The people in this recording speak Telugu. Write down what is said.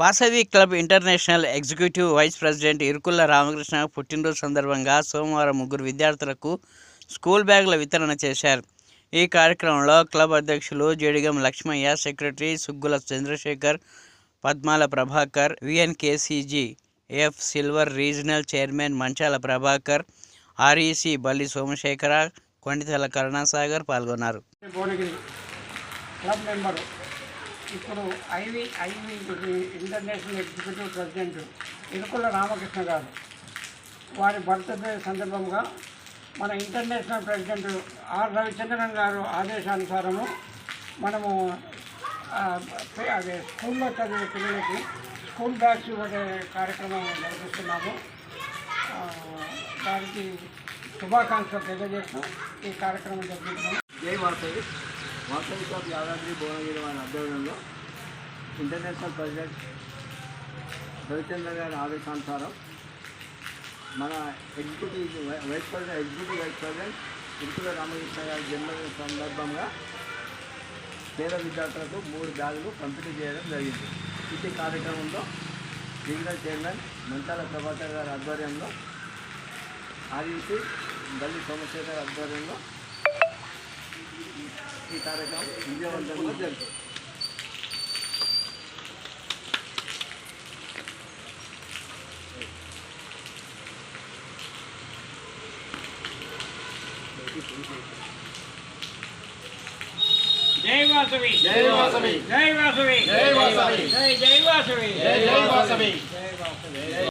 Vasavi club international executive vice president Irukulla Ramakrishna పుట్టినరోజు సందర్భంగా సోమవారం ముగ్గురు విద్యార్థులకు స్కూల్ బ్యాగుల వితరణ చేశారు. ఈ కార్యక్రమంలో క్లబ్ అధ్యక్షులు Jadigam Lakshmaiah secretary Suggula Chandrashekar Padmala Prabhakar VNKCG F silver regional chairman Manchala Prabhakar REC Balli Somasekhara Konditala Karunasagar పాల్గొన్నారు. క్లబ్ మెంబరు ఇప్పుడు IV IV international executive president Irukula Ramakrishna గారు. వారి బర్త్డే సందర్భంగా మన ఇంటర్నేషనల్ ప్రెసిడెంట్ ఆర్ రవిచంద్రన్ గారు ఆదేశానుసారము మనము అదే స్కూల్లో చదివే పిల్లలకి స్కూల్ బ్యాగ్స్ ఇవ్వడే కార్యక్రమం నిర్వహిస్తున్నాము. దానికి శుభాకాంక్షలు తెలియజేస్తూ ఈ కార్యక్రమం జరిపిస్తున్నాం జై వాసవి వాసవి క్లబ్ యాదాద్రి భువనగిరి వారి ఆధ్వర్యంలో ఇంటర్నేషనల్ ప్రెసిడెంట్ రవిచంద్ర గారి ఆదేశానుసారం మన executive vice president executive vice president Irukula Ramakrishna గారి జన్మదిన సందర్భంగా పేద విద్యార్థులకు మూడు బ్యాగులు పంపిణీ చేయడం జరిగింది. ఇటు కార్యక్రమంలో రీజనల్ చైర్మన్ మంచాల ప్రభాకర్ గారి ఆధ్వర్యంలో ఆర్ఈసి గల్లి సోమశేఖర్ ఆధ్వర్యంలో ఈ కార్యక్రమం విజయవంతంగా జరుగుతుంది జై వాసవి జై వాసవి జై వాసవి జై వాసవి జై జై వాసవి జై జై వాసవి